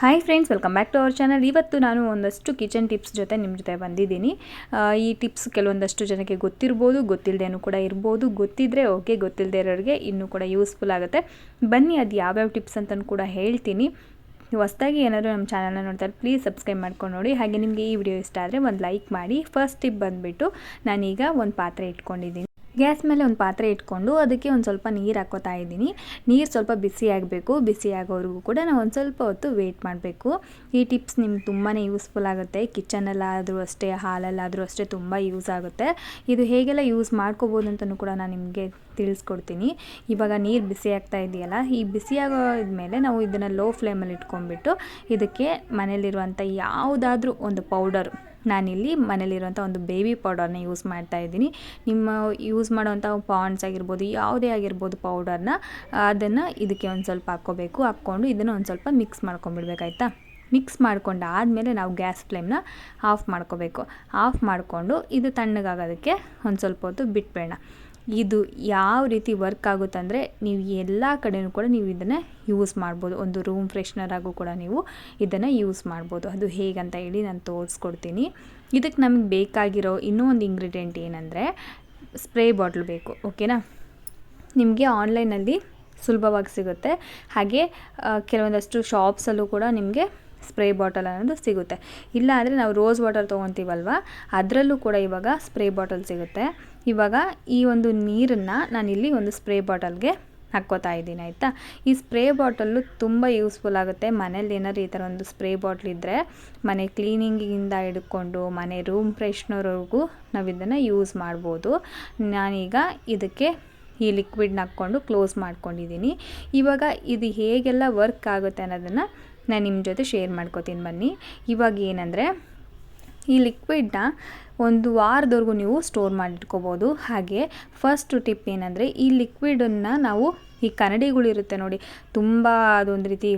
Hi friends welcome back to our channel ಇವತ್ತು ನಾನು ಒಂದಷ್ಟು ಕಿಚನ್ ಟಿಪ್ಸ್ ಜೊತೆ ನಿಮ್ಮ ಜೊತೆ ಬಂದಿದ್ದೀನಿ. ಈ ಟಿಪ್ಸ್ ಕೆಲವೊಂದಷ್ಟು ಜನಕ್ಕೆ ಗೊತ್ತಿರ್ಬೋದು ಗೊತ್ತಿಲ್ಲದೇನೂ ಕೂಡ ಇರ್ಬೋದು. ಗೊತ್ತಿದ್ದರೆ ಓಕೆ ಗೊತ್ತಿಲ್ಲದೆ ಇರೋರಿಗೆ ಇನ್ನೂ ಕೂಡ ಯೂಸ್ಫುಲ್ ಆಗುತ್ತೆ. ಬನ್ನಿ, ಅದು ಯಾವ್ಯಾವ ಟಿಪ್ಸ್ ಅಂತಲೂ ಕೂಡ ಹೇಳ್ತೀನಿ. ಹೊಸ್ದಾಗಿ ಏನಾದರೂ ನಮ್ಮ ಚಾನಲ್ನ ನೋಡ್ತಾರೆ ಪ್ಲೀಸ್ ಸಬ್ಸ್ಕ್ರೈಬ್ ಮಾಡ್ಕೊಂಡು ನೋಡಿ. ಹಾಗೆ ನಿಮಗೆ ಈ ವಿಡಿಯೋ ಇಷ್ಟ ಆದರೆ ಒಂದು ಲೈಕ್ ಮಾಡಿ. ಫಸ್ಟ್ ಟಿಪ್ ಬಂದುಬಿಟ್ಟು ನಾನೀಗ ಒಂದು ಪಾತ್ರೆ ಇಟ್ಕೊಂಡಿದ್ದೀನಿ. ಗ್ಯಾಸ್ ಮೇಲೆ ಒಂದು ಪಾತ್ರೆ ಇಟ್ಕೊಂಡು ಅದಕ್ಕೆ ಒಂದು ಸ್ವಲ್ಪ ನೀರು ಹಾಕೋತಾ ಇದ್ದೀನಿ. ನೀರು ಸ್ವಲ್ಪ ಬಿಸಿ ಆಗಬೇಕು. ಬಿಸಿ ಆಗೋವರೆಗೂ ಕೂಡ ನಾವು ಒಂದು ಸ್ವಲ್ಪ ಹೊತ್ತು ವೇಟ್ ಮಾಡಬೇಕು. ಈ ಟಿಪ್ಸ್ ನಿಮ್ಗೆ ತುಂಬಾ ಯೂಸ್ಫುಲ್ ಆಗುತ್ತೆ. ಕಿಚನಲ್ಲಾದರೂ ಅಷ್ಟೇ ಹಾಲಲ್ಲಾದರೂ ಅಷ್ಟೇ ತುಂಬ ಯೂಸ್ ಆಗುತ್ತೆ. ಇದು ಹೇಗೆಲ್ಲ ಯೂಸ್ ಮಾಡ್ಕೋಬೋದು ಅಂತಲೂ ಕೂಡ ನಾನು ನಿಮಗೆ ತಿಳಿಸ್ಕೊಡ್ತೀನಿ. ಇವಾಗ ನೀರು ಬಿಸಿ ಆಗ್ತಾ ಇದೆಯಲ್ಲ, ಈ ಬಿಸಿ ಆಗೋದ್ಮೇಲೆ ನಾವು ಇದನ್ನು ಲೋ ಫ್ಲೇಮಲ್ಲಿ ಇಟ್ಕೊಂಡ್ಬಿಟ್ಟು ಇದಕ್ಕೆ ಮನೇಲಿರುವಂಥ ಯಾವುದಾದ್ರೂ ಒಂದು ಪೌಡರ್ ನಾನಿಲ್ಲಿ ಮನೇಲಿರುವಂಥ ಒಂದು ಬೇಬಿ ಪೌಡರ್ನ ಯೂಸ್ ಮಾಡ್ತಾ ಇದ್ದೀನಿ. ನಿಮ್ಮ ಯೂಸ್ ಮಾಡೋವಂಥ ಪಾಂಡ್ಸ್ ಆಗಿರ್ಬೋದು, ಯಾವುದೇ ಆಗಿರ್ಬೋದು ಪೌಡರ್ನ, ಅದನ್ನು ಇದಕ್ಕೆ ಒಂದು ಸ್ವಲ್ಪ ಹಾಕ್ಕೋಬೇಕು. ಹಾಕ್ಕೊಂಡು ಇದನ್ನು ಒಂದು ಸ್ವಲ್ಪ ಮಿಕ್ಸ್ ಮಾಡ್ಕೊಂಬಿಡ್ಬೇಕಾಯ್ತಾ ಮಿಕ್ಸ್ ಮಾಡ್ಕೊಂಡಾದಮೇಲೆ ನಾವು ಗ್ಯಾಸ್ ಫ್ಲೇಮ್ನ ಆಫ್ ಮಾಡ್ಕೋಬೇಕು. ಆಫ್ ಮಾಡಿಕೊಂಡು ಇದು ತಣ್ಣಗಾಗೋದಕ್ಕೆ ಒಂದು ಸ್ವಲ್ಪ ಹೊತ್ತು ಬಿಟ್ಬೇಡ ಇದು ಯಾವ ರೀತಿ ವರ್ಕ್ ಆಗುತ್ತೆ ಅಂದರೆ ನೀವು ಎಲ್ಲ ಕಡೆಯೂ ಕೂಡ ನೀವು ಇದನ್ನು ಯೂಸ್ ಮಾಡ್ಬೋದು. ಒಂದು ರೂಮ್ ಫ್ರೆಶ್ನರ್ ಆಗು ಕೂಡ ನೀವು ಇದನ್ನು ಯೂಸ್ ಮಾಡ್ಬೋದು. ಅದು ಹೇಗಂತ ಹೇಳಿ ನಾನು ತೋರಿಸ್ಕೊಡ್ತೀನಿ. ಇದಕ್ಕೆ ನಮಗೆ ಬೇಕಾಗಿರೋ ಇನ್ನೂ ಒಂದು ಇಂಗ್ರೀಡಿಯೆಂಟ್ ಏನಂದರೆ ಸ್ಪ್ರೇ ಬಾಟ್ಲ್ ಬೇಕು ಓಕೆನಾ ನಿಮಗೆ ಆನ್ಲೈನಲ್ಲಿ ಸುಲಭವಾಗಿ ಸಿಗುತ್ತೆ. ಹಾಗೆ ಕೆಲವೊಂದಷ್ಟು ಶಾಪ್ಸಲ್ಲೂ ಕೂಡ ನಿಮಗೆ ಸ್ಪ್ರೇ ಬಾಟಲ್ ಅನ್ನೋದು ಸಿಗುತ್ತೆ. ಇಲ್ಲ ಅಂದರೆ ನಾವು ರೋಸ್ ವಾಟರ್ ತೊಗೊತೀವಲ್ವ, ಅದರಲ್ಲೂ ಕೂಡ ಇವಾಗ ಸ್ಪ್ರೇ ಬಾಟಲ್ ಸಿಗುತ್ತೆ. ಇವಾಗ ಈ ಒಂದು ನೀರನ್ನು ನಾನಿಲ್ಲಿ ಒಂದು ಸ್ಪ್ರೇ ಬಾಟಲ್ಗೆ ಹಾಕ್ಕೋತಾ ಇದ್ದೀನಿ, ಆಯಿತಾ? ಈ ಸ್ಪ್ರೇ ಬಾಟಲ್ಲು ತುಂಬ ಯೂಸ್ಫುಲ್ ಆಗುತ್ತೆ. ಮನೇಲಿ ಏನಾದ್ರು ಈ ಥರ ಒಂದು ಸ್ಪ್ರೇ ಬಾಟ್ಲ್ ಇದ್ದರೆ ಮನೆ ಕ್ಲೀನಿಂಗಿಂದ ಹಿಡ್ಕೊಂಡು, ಮನೆ ರೂಮ್ ಫ್ರೆಶ್ನರ್ವರೆಗೂ ನಾವು ಇದನ್ನು ಯೂಸ್ ಮಾಡ್ಬೋದು. ನಾನೀಗ ಇದಕ್ಕೆ ಈ ಲಿಕ್ವಿಡ್ನ ಹಾಕ್ಕೊಂಡು ಕ್ಲೋಸ್ ಮಾಡ್ಕೊಂಡಿದ್ದೀನಿ. ಇವಾಗ ಇದು ಹೇಗೆಲ್ಲ ವರ್ಕ್ ಆಗುತ್ತೆ ಅನ್ನೋದನ್ನು ನಾನು ನಿಮ್ಮ ಜೊತೆ ಶೇರ್ ಮಾಡ್ಕೋತೀನಿ ಬನ್ನಿ. ಇವಾಗ ಏನಂದರೆ, ಈ ಲಿಕ್ವಿಡ್ನ ಒಂದು ವಾರದವರೆಗೂ ನೀವು ಸ್ಟೋರ್ ಮಾಡಿಟ್ಕೋಬೋದು ಹಾಗೆ ಫಸ್ಟ್ ಟಿಪ್ ಏನಂದರೆ, ಈ ಲಿಕ್ವಿಡನ್ನು ನಾವು ಈ ಕನ್ನಡಿಗಳಿರುತ್ತೆ ನೋಡಿ, ತುಂಬ ಅದೊಂದು ರೀತಿ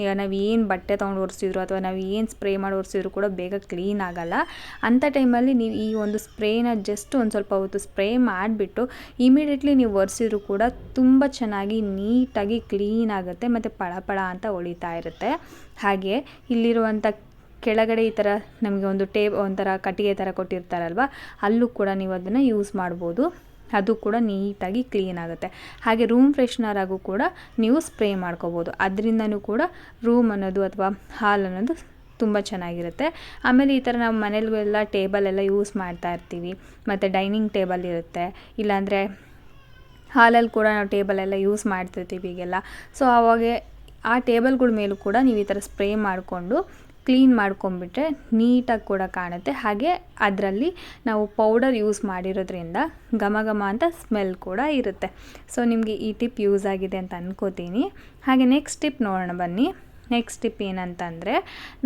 ಈಗ ನಾವು ಏನು ಬಟ್ಟೆ ತೊಗೊಂಡು ಒರೆಸಿದ್ರು ಅಥವಾ ನಾವು ಏನು ಸ್ಪ್ರೇ ಮಾಡಿ ಒರೆಸಿದ್ರು ಕೂಡ ಬೇಗ ಕ್ಲೀನ್ ಆಗಲ್ಲ. ಅಂಥ ಟೈಮಲ್ಲಿ ನೀವು ಈ ಒಂದು ಸ್ಪ್ರೇನ ಜಸ್ಟ್ ಒಂದು ಸ್ವಲ್ಪ ಹೊತ್ತು ಸ್ಪ್ರೇ ಮಾಡಿಬಿಟ್ಟು ಇಮಿಡಿಯೇಟ್ಲಿ ನೀವು ಒರೆಸಿದ್ರು ಕೂಡ ತುಂಬ ಚೆನ್ನಾಗಿ ನೀಟಾಗಿ ಕ್ಲೀನ್ ಆಗುತ್ತೆ ಮತ್ತು ಪಳ ಪಳ ಅಂತ ಹೊಳಿತಾ ಇರುತ್ತೆ. ಹಾಗೆ ಇಲ್ಲಿರುವಂಥ ಕೆಳಗಡೆ ಈ ಥರ ನಮಗೆ ಒಂದು ಟೇಬ್ ಒಂಥರ ಕಟ್ಟಿಗೆ ಥರ ಕೊಟ್ಟಿರ್ತಾರಲ್ವ, ಅಲ್ಲೂ ಕೂಡ ನೀವು ಅದನ್ನು ಯೂಸ್ ಮಾಡ್ಬೋದು. ಅದು ಕೂಡ ನೀಟಾಗಿ ಕ್ಲೀನ್ ಆಗುತ್ತೆ. ಹಾಗೆ ರೂಮ್ ಫ್ರೆಶ್ನರ್ ಆಗು ಕೂಡ ನೀವು ಸ್ಪ್ರೇ ಮಾಡ್ಕೋಬೋದು. ಅದರಿಂದನೂ ಕೂಡ ರೂಮ್ ಅನ್ನೋದು ಅಥವಾ ಹಾಲ್ ಅನ್ನೋದು ತುಂಬ ಚೆನ್ನಾಗಿರುತ್ತೆ. ಆಮೇಲೆ ಈ ಥರ ನಾವು ಮನೇಲೆಲ್ಲ ಟೇಬಲೆಲ್ಲ ಯೂಸ್ ಮಾಡ್ತಾ ಇರ್ತೀವಿ. ಮತ್ತು ಡೈನಿಂಗ್ ಟೇಬಲ್ ಇರುತ್ತೆ. ಇಲ್ಲಾಂದರೆ ಹಾಲಲ್ಲಿ ಕೂಡ ನಾವು ಟೇಬಲ್ ಎಲ್ಲ ಯೂಸ್ ಮಾಡ್ತಿರ್ತೀವಿ ಈಗೆಲ್ಲ ಸೊ ಅವಾಗ ಆ ಟೇಬಲ್ಗಳ ಮೇಲೂ ಕೂಡ ನೀವು ಈ ಥರ ಸ್ಪ್ರೇ ಮಾಡಿಕೊಂಡು ಕ್ಲೀನ್ ಮಾಡ್ಕೊಂಬಿಟ್ರೆ ನೀಟಾಗಿ ಕೂಡ ಕಾಣುತ್ತೆ. ಹಾಗೆ ಅದರಲ್ಲಿ ನಾವು ಪೌಡರ್ ಯೂಸ್ ಮಾಡಿರೋದ್ರಿಂದ ಘಮ ಘಮ ಅಂತ ಸ್ಮೆಲ್ ಕೂಡ ಇರುತ್ತೆ. ಸೊ ನಿಮಗೆ ಈ ಟಿಪ್ ಯೂಸ್ ಆಗಿದೆ ಅಂತ ಅನ್ಕೋತೀನಿ. ಹಾಗೆ ನೆಕ್ಸ್ಟ್ ಟಿಪ್ ನೋಡೋಣ ಬನ್ನಿ. ನೆಕ್ಸ್ಟ್ ಟಿಪ್ ಏನಂತಂದರೆ,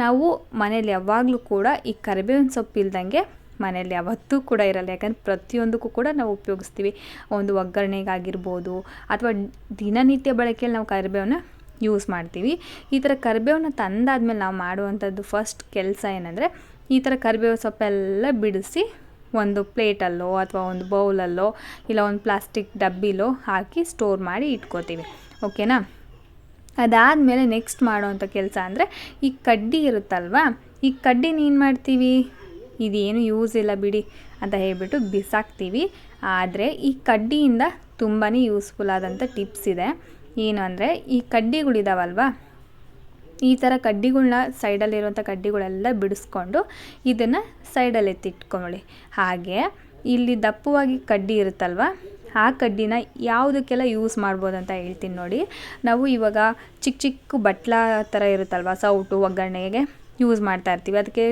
ನಾವು ಮನೇಲಿ ಯಾವಾಗಲೂ ಕೂಡ ಈ ಕರಿಬೇವಿನ ಸೊಪ್ಪು ಇಲ್ದಂಗೆ ಮನೇಲಿ ಯಾವತ್ತೂ ಕೂಡ ಇರಲ್ಲ. ಯಾಕಂದ್ರೆ ಪ್ರತಿಯೊಂದಕ್ಕೂ ಕೂಡ ನಾವು ಉಪಯೋಗಿಸ್ತೀವಿ. ಒಂದು ಒಗ್ಗರಣೆಗಾಗಿರ್ಬೋದು, ಅಥವಾ ದಿನನಿತ್ಯ ಬಳಕೆಯಲ್ಲಿ ನಾವು ಕರಿಬೇವನ್ನ ಯೂಸ್ ಮಾಡ್ತೀವಿ. ಈ ಥರ ಕರಿಬೇವನ್ನ ತಂದಾದ್ಮೇಲೆ ನಾವು ಮಾಡುವಂಥದ್ದು ಫಸ್ಟ್ ಕೆಲಸ ಏನಂದರೆ, ಈ ಥರ ಕರಿಬೇವು ಸೊಪ್ಪೆಲ್ಲ ಬಿಡಿಸಿ ಒಂದು ಪ್ಲೇಟಲ್ಲೋ ಅಥವಾ ಒಂದು ಬೌಲಲ್ಲೋ ಇಲ್ಲ ಒಂದು ಪ್ಲಾಸ್ಟಿಕ್ ಡಬ್ಬಿಲೋ ಹಾಕಿ ಸ್ಟೋರ್ ಮಾಡಿ ಇಟ್ಕೋತೀವಿ. ಓಕೆನಾ ಅದಾದಮೇಲೆ ನೆಕ್ಸ್ಟ್ ಮಾಡುವಂಥ ಕೆಲಸ ಅಂದರೆ, ಈ ಕಡ್ಡಿ ಇರುತ್ತಲ್ವಾ, ಈ ಕಡ್ಡಿನ ಏನು ಮಾಡ್ತೀವಿ? ಇದೇನು ಯೂಸ್ ಇಲ್ಲ ಬಿಡಿ ಅಂತ ಹೇಳಿಬಿಟ್ಟು ಬಿಸಾಕ್ತೀವಿ. ಆದರೆ ಈ ಕಡ್ಡಿಯಿಂದ ತುಂಬಾ ಯೂಸ್ಫುಲ್ ಆದಂಥ ಟಿಪ್ಸ್ ಇದೆ. ಏನು ಅಂದರೆ ಈ ಕಡ್ಡಿಗಳಿದಾವಲ್ವ ಈ ಥರ ಕಡ್ಡಿಗಳನ್ನ ಸೈಡಲ್ಲಿರುವಂಥ ಕಡ್ಡಿಗಳೆಲ್ಲ ಬಿಡಿಸ್ಕೊಂಡು ಇದನ್ನು ಸೈಡಲ್ಲಿ ಎತ್ತಿಟ್ಕೊಳ್ಳಿ. ಹಾಗೆ ಇಲ್ಲಿ ದಪ್ಪವಾಗಿ ಕಡ್ಡಿ ಇರುತ್ತಲ್ವ? ಆ ಕಡ್ಡಿನ ಯಾವುದಕ್ಕೆಲ್ಲ ಯೂಸ್ ಮಾಡ್ಬೋದು ಅಂತ ಹೇಳ್ತೀನಿ ನೋಡಿ. ನಾವು ಇವಾಗ ಚಿಕ್ಕ ಚಿಕ್ಕ ಬಟ್ಲ ಥರ ಇರುತ್ತಲ್ವ, ಸೌಟು, ಒಗ್ಗರಣೆಗೆ ಯೂಸ್ ಮಾಡ್ತಾ ಇರ್ತೀವಿ. ಅದಕ್ಕೆ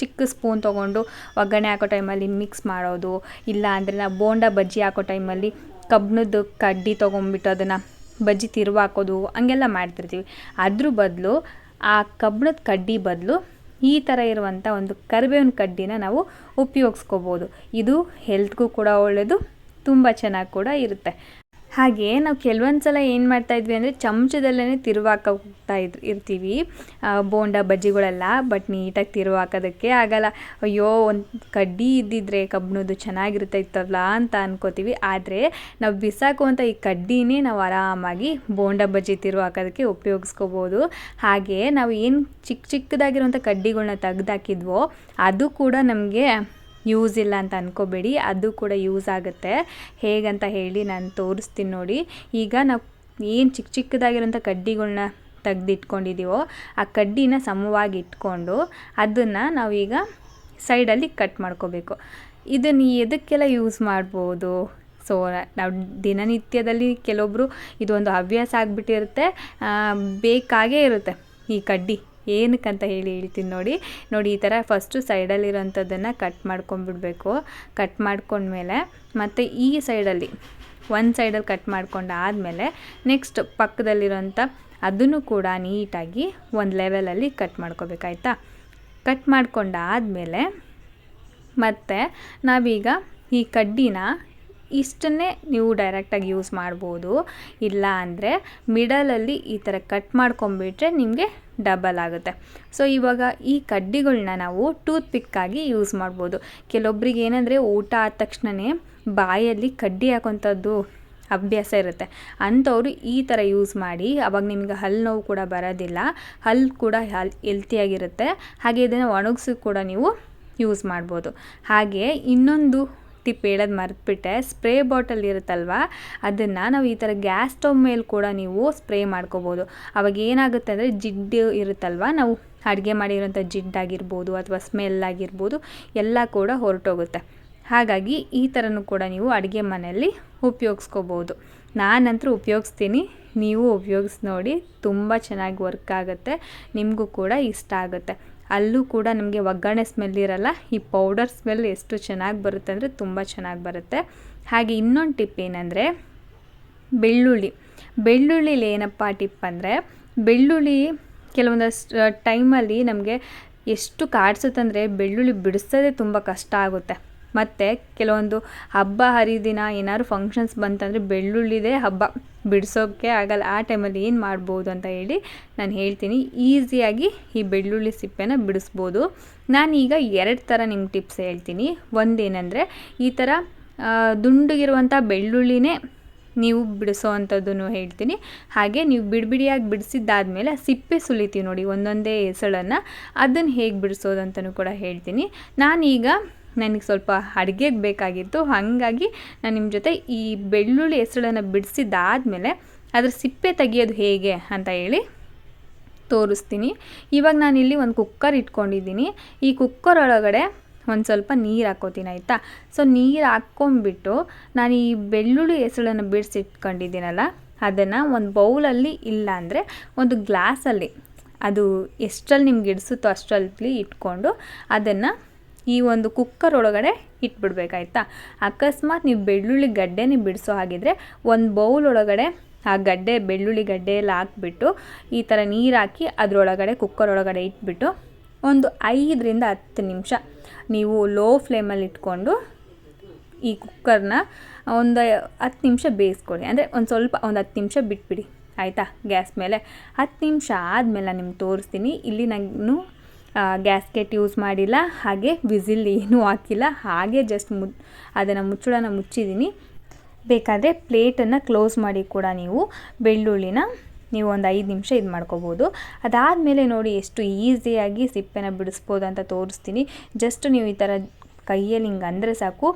ಚಿಕ್ಕ ಸ್ಪೂನ್ ತೊಗೊಂಡು ಒಗ್ಗರಣೆ ಹಾಕೋ ಟೈಮಲ್ಲಿ ಮಿಕ್ಸ್ ಮಾಡೋದು ಇಲ್ಲ ಅಂದರೆ ನಾವು ಬೋಂಡ ಬಜ್ಜಿ ಹಾಕೋ ಟೈಮಲ್ಲಿ ಕಬ್ಬಿಣದ್ದು ಕಡ್ಡಿ ತೊಗೊಂಬಿಟ್ಟು ಅದನ್ನು ಬಜ್ಜಿ ತಿರುವಾಕೋದು ಹಂಗೆಲ್ಲ ಮಾಡ್ತಿರ್ತೀವಿ. ಅದ್ರ ಬದಲು ಆ ಕಬ್ಬಿಣದ ಕಡ್ಡಿ ಬದಲು ಈ ಥರ ಇರುವಂಥ ಒಂದು ಕರಿಬೇವಿನ ಕಡ್ಡಿನ ನಾವು ಉಪಯೋಗಿಸ್ಕೋಬೋದು. ಇದು ಹೆಲ್ತ್ಗೂ ಕೂಡ ಒಳ್ಳೆಯದು ತುಂಬ ಚೆನ್ನಾಗಿ ಕೂಡ ಇರುತ್ತೆ. ಹಾಗೆ ನಾವು ಕೆಲವೊಂದು ಸಲ ಏನು ಮಾಡ್ತಾ ಇದ್ವಿ ಅಂದರೆ ಚಮಚದಲ್ಲೇ ತಿರುವಾಕ ಹೋಗ್ತಾ ಇದ್, ಇರ್ತೀವಿ. ಬೋಂಡ, ಬಜ್ಜಿಗಳೆಲ್ಲ ಬಟ್ ನೀಟಾಗಿ ತಿರುವಾಕೋದಕ್ಕೆ ಆಗಲ್ಲ. ಅಯ್ಯೋ, ಒಂದು ಕಡ್ಡಿ ಇದ್ದಿದ್ರೆ ಕಬ್ಬಿಣದ್ದು ಚೆನ್ನಾಗಿರುತ್ತೆ ಇತ್ತಲ್ಲ ಅಂತ ಅನ್ಕೋತೀವಿ. ಆದರೆ ನಾವು ಬಿಸಾಕುವಂಥ ಈ ಕಡ್ಡಿನೇ ನಾವು ಆರಾಮಾಗಿ ಬೋಂಡ, ಬಜ್ಜಿ ತಿರುವಾಕೋದಕ್ಕೆ ಉಪಯೋಗಿಸ್ಕೋಬೋದು. ಹಾಗೆ ನಾವು ಏನು ಚಿಕ್ಕ ಚಿಕ್ಕದಾಗಿರುವಂಥ ಕಡ್ಡಿಗಳನ್ನ ತೆಗ್ದಾಕಿದ್ವೋ ಅದು ಕೂಡ ನಮಗೆ ಯೂಸ್ ಇಲ್ಲ ಅಂತ ಅಂದ್ಕೋಬೇಡಿ ಅದು ಕೂಡ ಯೂಸ್ ಆಗುತ್ತೆ. ಹೇಗಂತ ಹೇಳಿ ನಾನು ತೋರಿಸ್ತೀನಿ ನೋಡಿ. ಈಗ ನಾವು ಏನು ಚಿಕ್ಕ ಚಿಕ್ಕದಾಗಿರೋಂಥ ಕಡ್ಡಿಗಳನ್ನ ತೆಗ್ದಿಟ್ಕೊಂಡಿದ್ದೀವೋ ಆ ಕಡ್ಡಿನ ಸಮವಾಗಿ ಇಟ್ಕೊಂಡು ಅದನ್ನು ನಾವೀಗ ಸೈಡಲ್ಲಿ ಕಟ್ ಮಾಡ್ಕೋಬೇಕು. ಇದನ್ನು ಎದಕ್ಕೆಲ್ಲ ಯೂಸ್ ಮಾಡ್ಬೋದು? ಸೊ ನಾವು ದಿನನಿತ್ಯದಲ್ಲಿ ಕೆಲವೊಬ್ಬರು ಇದೊಂದು ಹವ್ಯಾಸ ಆಗಿಬಿಟ್ಟಿರುತ್ತೆ ಬೇಕಾಗೇ ಇರುತ್ತೆ ಈ ಕಡ್ಡಿ. ಏನಕ್ಕಂತ ಹೇಳಿ ಹೇಳ್ತೀನಿ ನೋಡಿ. ನೋಡಿ, ಈ ಥರ ಫಸ್ಟು ಸೈಡಲ್ಲಿರೋಂಥದ್ದನ್ನು ಕಟ್ ಮಾಡ್ಕೊಂಡ್ಬಿಡ್ಬೇಕು ಕಟ್ ಮಾಡ್ಕೊಂಡ್ಮೇಲೆ ಮತ್ತು ಈ ಸೈಡಲ್ಲಿ ಒಂದು ಸೈಡಲ್ಲಿ ಕಟ್ ಮಾಡ್ಕೊಂಡು ಆದಮೇಲೆ ನೆಕ್ಸ್ಟ್ ಪಕ್ಕದಲ್ಲಿರೋಂಥ ಅದನ್ನು ಕೂಡ ನೀಟಾಗಿ ಒಂದು ಲೆವೆಲಲ್ಲಿ ಕಟ್ ಮಾಡ್ಕೋಬೇಕಾಯ್ತಾ ಕಟ್ ಮಾಡ್ಕೊಂಡಾದಮೇಲೆ ಮತ್ತು ನಾವೀಗ ಈ ಕಡ್ಡಿನ ಇಷ್ಟನ್ನೇ ನೀವು ಡೈರೆಕ್ಟಾಗಿ ಯೂಸ್ ಮಾಡ್ಬೋದು. ಇಲ್ಲ ಅಂದರೆ ಮಿಡಲಲ್ಲಿ ಈ ಥರ ಕಟ್ ಮಾಡ್ಕೊಂಬಿಟ್ರೆ ನಿಮಗೆ ಡಬಲ್ ಆಗುತ್ತೆ. ಸೊ ಇವಾಗ ಈ ಕಡ್ಡಿಗಳನ್ನ ನಾವು ಟೂತ್ ಪಿಕ್ಕಾಗಿ ಯೂಸ್ ಮಾಡ್ಬೋದು. ಕೆಲವೊಬ್ರಿಗೆ ಏನಂದರೆ ಊಟ ಆದ ತಕ್ಷಣವೇ ಬಾಯಲ್ಲಿ ಕಡ್ಡಿ ಹಾಕೋಂಥದ್ದು ಅಭ್ಯಾಸ ಇರುತ್ತೆ. ಅಂಥವ್ರು ಈ ಥರ ಯೂಸ್ ಮಾಡಿ, ಅವಾಗ ನಿಮ್ಗೆ ಹಲ್ಲು ನೋವು ಕೂಡ ಬರೋದಿಲ್ಲ. ಹಲ್ಲು ಕೂಡ ಹಲ್ ಹೆಲ್ತಿಯಾಗಿರುತ್ತೆ ಹಾಗೆ ಇದನ್ನು ಒಣಗಿಸಿ ಕೂಡ ನೀವು ಯೂಸ್ ಮಾಡ್ಬೋದು. ಹಾಗೆ ಇನ್ನೊಂದು ಟಿಪ್ ಹೇಳೋದು ಮರೆತುಬಿಟ್ಟೆ. ಸ್ಪ್ರೇ ಬಾಟಲ್ ಇರುತ್ತಲ್ವ? ಅದನ್ನು ನಾವು ಈ ಥರ ಗ್ಯಾಸ್ ಸ್ಟವ್ ಮೇಲೆ ಕೂಡ ನೀವು ಸ್ಪ್ರೇ ಮಾಡ್ಕೋಬೋದು. ಅವಾಗ ಏನಾಗುತ್ತೆ ಅಂದರೆ ಜಿಡ್ಡು ಇರುತ್ತಲ್ವ? ನಾವು ಅಡುಗೆ ಮಾಡಿರೋಂಥ ಜಿಡ್ಡಾಗಿರ್ಬೋದು ಅಥವಾ ಸ್ಮೆಲ್ ಆಗಿರ್ಬೋದು ಎಲ್ಲ ಕೂಡ ಹೊರಟೋಗುತ್ತೆ. ಹಾಗಾಗಿ ಈ ಥರನೂ ಕೂಡ ನೀವು ಅಡುಗೆ ಮನೆಯಲ್ಲಿ ಉಪಯೋಗಿಸ್ಕೋಬೋದು. ನಾನಂತರೂ ಉಪಯೋಗಿಸ್ತೀನಿ. ನೀವು ಉಪಯೋಗಿಸಿ ನೋಡಿ ತುಂಬ ಚೆನ್ನಾಗಿ ವರ್ಕ್ ಆಗುತ್ತೆ. ನಿಮಗೂ ಕೂಡ ಇಷ್ಟ ಆಗುತ್ತೆ. ಅಲ್ಲೂ ಕೂಡ ನಮಗೆ ಒಗ್ಗರಣೆ ಸ್ಮೆಲ್ ಇರಲ್ಲ. ಈ ಪೌಡರ್ ಸ್ಮೆಲ್ ಎಷ್ಟು ಚೆನ್ನಾಗಿ ಬರುತ್ತೆ ಅಂದರೆ ತುಂಬ ಚೆನ್ನಾಗಿ ಬರುತ್ತೆ. ಹಾಗೆ ಇನ್ನೊಂದು ಟಿಪ್ ಏನಂದರೆ, ಬೆಳ್ಳುಳ್ಳಿ. ಬೆಳ್ಳುಳ್ಳಿಲಿ ಏನಪ್ಪ ಟಿಪ್ ಅಂದರೆ, ಬೆಳ್ಳುಳ್ಳಿ ಕೆಲವೊಂದಷ್ಟು ಟೈಮಲ್ಲಿ ನಮಗೆ ಎಷ್ಟು ಕಾಡ್ಸುತ್ತಂದರೆ ಬೆಳ್ಳುಳ್ಳಿ ಬಿಡಿಸೋದೇ ತುಂಬ ಕಷ್ಟ ಆಗುತ್ತೆ. ಮತ್ತು ಕೆಲವೊಂದು ಹಬ್ಬ ಹರಿದಿನ ಏನಾದ್ರು ಫಂಕ್ಷನ್ಸ್ ಬಂತಂದರೆ ಬೆಳ್ಳುಳ್ಳಿದೇ ಹಬ್ಬ. ಬಿಡಿಸೋಕ್ಕೆ ಆಗಲ್ಲ. ಆ ಟೈಮಲ್ಲಿ ಏನು ಮಾಡ್ಬೋದು ಅಂತ ಹೇಳಿ ನಾನು ಹೇಳ್ತೀನಿ. ಈಸಿಯಾಗಿ ಈ ಬೆಳ್ಳುಳ್ಳಿ ಸಿಪ್ಪೆನ ಬಿಡಿಸ್ಬೋದು. ನಾನೀಗ ಎರಡು ಥರ ನಿಮ್ಗೆ ಟಿಪ್ಸ್ ಹೇಳ್ತೀನಿ. ಒಂದೇನೆಂದರೆ ಈ ಥರ ದುಂಡುಗಿರುವಂಥ ಬೆಳ್ಳುಳ್ಳಿನೇ ನೀವು ಬಿಡಿಸೋ ಅಂಥದ್ದನ್ನು ಹೇಳ್ತೀನಿ. ಹಾಗೆ ನೀವು ಬಿಡಿಬಿಡಿಯಾಗಿ ಬಿಡಿಸಿದ್ದಾದಮೇಲೆ ಸಿಪ್ಪೆ ಸುಲಿತೀವಿ ನೋಡಿ ಒಂದೊಂದೇ ಹೆಸಳನ್ನು. ಅದನ್ನು ಹೇಗೆ ಬಿಡಿಸೋದು ಅಂತಲೂ ಕೂಡ ಹೇಳ್ತೀನಿ. ನಾನೀಗ ನನಗೆ ಸ್ವಲ್ಪ ಅಡುಗೆಗೆ ಬೇಕಾಗಿತ್ತು. ಹಾಗಾಗಿ ನಾನು ನಿಮ್ಮ ಜೊತೆ ಈ ಬೆಳ್ಳುಳ್ಳಿ ಹೆಸಳನ್ನು ಬಿಡಿಸಿದ್ದಾದಮೇಲೆ ಅದ್ರ ಸಿಪ್ಪೆ ತೆಗಿಯೋದು ಹೇಗೆ ಅಂತ ಹೇಳಿ ತೋರಿಸ್ತೀನಿ. ಇವಾಗ ನಾನಿಲ್ಲಿ ಒಂದು ಕುಕ್ಕರ್ ಇಟ್ಕೊಂಡಿದ್ದೀನಿ. ಈ ಕುಕ್ಕರ್ ಒಳಗಡೆ ಒಂದು ಸ್ವಲ್ಪ ನೀರು ಹಾಕೋತೀನಿ ಆಯಿತಾ? ಸೊ, ನೀರು ಹಾಕ್ಕೊಂಬಿಟ್ಟು ನಾನು ಈ ಬೆಳ್ಳುಳ್ಳಿ ಹೆಸಳನ್ನು ಬಿಡಿಸಿಟ್ಕೊಂಡಿದ್ದೀನಲ್ಲ, ಅದನ್ನು ಒಂದು ಬೌಲಲ್ಲಿ ಇಲ್ಲ ಅಂದರೆ ಒಂದು ಗ್ಲಾಸಲ್ಲಿ, ಅದು ಎಷ್ಟರಲ್ಲಿ ನಿಮ್ಗೆ ಇಡಿಸುತ್ತೋ ಅಷ್ಟರಲ್ಲಿ ಇಟ್ಕೊಂಡು ಅದನ್ನು ಈ ಒಂದು ಕುಕ್ಕರ್ ಒಳಗಡೆ ಇಟ್ಬಿಡ್ಬೇಕಾಯ್ತಾ? ಅಕಸ್ಮಾತ್ ನೀವು ಬೆಳ್ಳುಳ್ಳಿ ಗಡ್ಡೆನ ಬಿಡಿಸೋ ಹಾಗಿದ್ರೆ ಒಂದು ಬೌಲ್ ಒಳಗಡೆ ಆ ಗಡ್ಡೆ, ಬೆಳ್ಳುಳ್ಳಿ ಗಡ್ಡೆ ಎಲ್ಲ ಹಾಕ್ಬಿಟ್ಟು ಈ ಥರ ನೀರು ಹಾಕಿ ಅದರೊಳಗಡೆ ಕುಕ್ಕರ್ ಒಳಗಡೆ ಇಟ್ಬಿಟ್ಟು ಒಂದು ಐದರಿಂದ ಹತ್ತು ನಿಮಿಷ ನೀವು ಲೋ ಫ್ಲೇಮಲ್ಲಿ ಇಟ್ಕೊಂಡು ಈ ಕುಕ್ಕರ್ನ ಒಂದು ಹತ್ತು ನಿಮಿಷ ಬೇಯಿಸ್ಕೊಳ್ಳಿ. ಅಂದರೆ ಒಂದು ಸ್ವಲ್ಪ ಒಂದು ಹತ್ತು ನಿಮಿಷ ಬಿಟ್ಬಿಡಿ. ಆಯಿತಾ? ಗ್ಯಾಸ್ ಮೇಲೆ. ಹತ್ತು ನಿಮಿಷ ಆದಮೇಲೆ ನಾನು ನಿಮ್ಗೆ ತೋರಿಸ್ತೀನಿ. ಇಲ್ಲಿ ನಾನು ಗ್ಯಾಸ್ಕೆಟ್ ಯೂಸ್ ಮಾಡಿಲ್ಲ, ಹಾಗೆ ವಿಸಿಲ್ ಏನೂ ಹಾಕಿಲ್ಲ, ಹಾಗೆ ಜಸ್ಟ್ ಮು, ಅದನ್ನು ಮುಚ್ಚಳನ ಮುಚ್ಚಿದ್ದೀನಿ ಬೇಕಾದರೆ ಪ್ಲೇಟನ್ನು ಕ್ಲೋಸ್ ಮಾಡಿ ಕೂಡ ನೀವು ಬೆಳ್ಳುಳ್ಳಿನ ನೀವು ಒಂದು ಐದು ನಿಮಿಷ ಇದು ಮಾಡ್ಕೋಬೋದು. ಅದಾದಮೇಲೆ ನೋಡಿ ಎಷ್ಟು ಈಸಿಯಾಗಿ ಸಿಪ್ಪೆನ ಬಿಡಿಸ್ಬೋದು ಅಂತ ತೋರಿಸ್ತೀನಿ. ಜಸ್ಟ್ ನೀವು ಈ ಥರ ಕೈಯಲ್ಲಿ ಹಿಂಗೆ ಅಂದರೆ ಸಾಕು.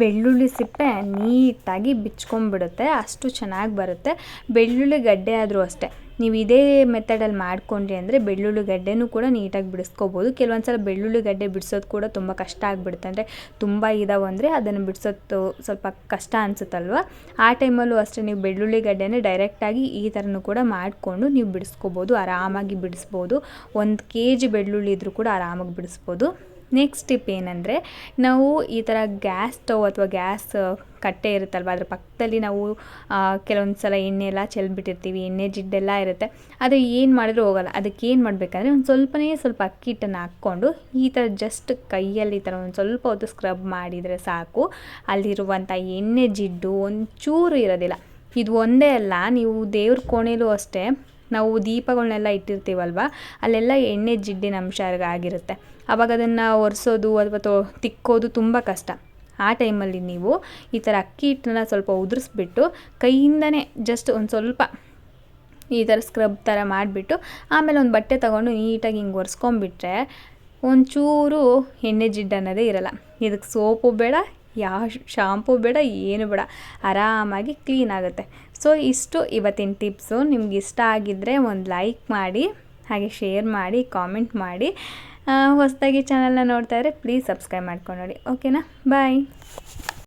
ಬೆಳ್ಳುಳ್ಳಿ ಸಿಪ್ಪೆ ನೀಟಾಗಿ ಬಿಚ್ಕೊಂಡ್ಬಿಡುತ್ತೆ, ಅಷ್ಟು ಚೆನ್ನಾಗಿ ಬರುತ್ತೆ. ಬೆಳ್ಳುಳ್ಳಿ ಗಡ್ಡೆ ಆದರೂ ಅಷ್ಟೇ. ನೀವು ಇದೇ ಮೆಥಡಲ್ಲಿ ಮಾಡ್ಕೊಂಡ್ರಿ ಅಂದರೆ ಬೆಳ್ಳುಳ್ಳಿ ಗಡ್ಡೆನೂ ಕೂಡ ನೀಟಾಗಿ ಬಿಡಿಸ್ಕೋಬೋದು. ಕೆಲವೊಂದು ಸಲ ಬೆಳ್ಳುಳ್ಳಿ ಗಡ್ಡೆ ಬಿಡಿಸೋದು ಕೂಡ ತುಂಬ ಕಷ್ಟ ಆಗಿಬಿಡುತ್ತೆ. ಅಂದರೆ ತುಂಬ ಇದಾವೆ ಅಂದರೆ ಅದನ್ನು ಬಿಡಿಸೋದು ಸ್ವಲ್ಪ ಕಷ್ಟ ಅನಿಸುತ್ತಲ್ವ? ಆ ಟೈಮಲ್ಲೂ ಅಷ್ಟೇ ನೀವು ಬೆಳ್ಳುಳ್ಳಿ ಗಡ್ಡೆನ ಡೈರೆಕ್ಟಾಗಿ ಈ ಥರನೂ ಕೂಡ ಮಾಡಿಕೊಂಡು ನೀವು ಬಿಡಿಸ್ಕೋಬೋದು, ಆರಾಮಾಗಿ ಬಿಡಿಸ್ಬೋದು. ಒಂದು ಕೆ ಜಿ ಬೆಳ್ಳುಳ್ಳಿ ಇದ್ದರೂ ಕೂಡ ಆರಾಮಾಗಿ ಬಿಡಿಸ್ಬೋದು. ನೆಕ್ಸ್ಟ್ ಟಿಪ್ ಏನಂದರೆ, ನಾವು ಈ ಥರ ಗ್ಯಾಸ್ ಸ್ಟವ್ ಅಥವಾ ಗ್ಯಾಸ್ ಕಟ್ಟೆ ಇರುತ್ತಲ್ವ, ಅದ್ರ ಪಕ್ಕದಲ್ಲಿ ನಾವು ಕೆಲವೊಂದು ಸಲ ಎಣ್ಣೆ ಎಲ್ಲ ಚೆಲ್ಬಿಟ್ಟಿರ್ತೀವಿ, ಎಣ್ಣೆ ಜಿಡ್ಡೆಲ್ಲ ಇರುತ್ತೆ. ಅದು ಏನು ಮಾಡಿದ್ರೂ ಹೋಗಲ್ಲ. ಅದಕ್ಕೆ ಏನು ಮಾಡಬೇಕಂದ್ರೆ, ಒಂದು ಸ್ವಲ್ಪನೇ ಸ್ವಲ್ಪ ಅಕ್ಕಿ ಹಿಟ್ಟನ್ನು ಹಾಕ್ಕೊಂಡು, ಈ ಥರ ಜಸ್ಟ್ ಕೈಯಲ್ಲಿ ಈ ಥರ ಒಂದು ಸ್ವಲ್ಪ ಹೊತ್ತು ಸ್ಕ್ರಬ್ ಮಾಡಿದರೆ ಸಾಕು. ಅಲ್ಲಿರುವಂಥ ಎಣ್ಣೆ ಜಿಡ್ಡು ಒಂಚೂರು ಇರೋದಿಲ್ಲ. ಇದು ಒಂದೇ ಅಲ್ಲ, ನೀವು ದೇವ್ರ ಕೋಣೆಲೂ ಅಷ್ಟೇ ನಾವು ದೀಪಗಳನ್ನೆಲ್ಲ ಇಟ್ಟಿರ್ತೀವಲ್ವ? ಅಲ್ಲೆಲ್ಲ ಎಣ್ಣೆ ಜಿಡ್ಡಿನ ಅಂಶ ಆಗಿರುತ್ತೆ. ಆವಾಗ ಅದನ್ನು ಒರೆಸೋದು ಅಥವಾ ತೊ, ತಿಕ್ಕೋದು ತುಂಬ ಕಷ್ಟ. ಆ ಟೈಮಲ್ಲಿ ನೀವು ಈ ಥರ ಅಕ್ಕಿ ಹಿಟ್ಟನ್ನ ಸ್ವಲ್ಪ ಉದುರಿಸ್ಬಿಟ್ಟು ಕೈಯಿಂದನೇ ಜಸ್ಟ್ ಒಂದು ಸ್ವಲ್ಪ ಈ ಥರ ಸ್ಕ್ರಬ್ ಥರ ಮಾಡಿಬಿಟ್ಟು ಆಮೇಲೆ ಒಂದು ಬಟ್ಟೆ ತೊಗೊಂಡು ನೀಟಾಗಿ ಹಿಂಗೆ ಒರೆಸ್ಕೊಂಬಿಟ್ರೆ ಒಂಚೂರು ಎಣ್ಣೆ ಜಿಡ್ಡು ಅನ್ನೋದೇ ಇರಲ್ಲ. ಇದಕ್ಕೆ ಸೋಪು ಬೇಡ ಯಾವ ಶಾಂಪು ಬೇಡ, ಏನು ಬೇಡ. ಆರಾಮಾಗಿ ಕ್ಲೀನ್ ಆಗುತ್ತೆ. ಸೊ ಇಷ್ಟು ಇವತ್ತಿನ ಟಿಪ್ಸು. ನಿಮ್ಗೆ ಇಷ್ಟ ಆಗಿದ್ದರೆ ಒಂದು ಲೈಕ್ ಮಾಡಿ, ಹಾಗೆ ಶೇರ್ ಮಾಡಿ, ಕಾಮೆಂಟ್ ಮಾಡಿ. ಹೊಸದಾಗಿ ಚಾನಲ್ನ ನೋಡ್ತಾ ಇದ್ದರೆ ಪ್ಲೀಸ್ ಸಬ್ಸ್ಕ್ರೈಬ್ ಮಾಡ್ಕೊಂಡು ನೋಡಿ. ಓಕೆನಾ? ಬಾಯ್.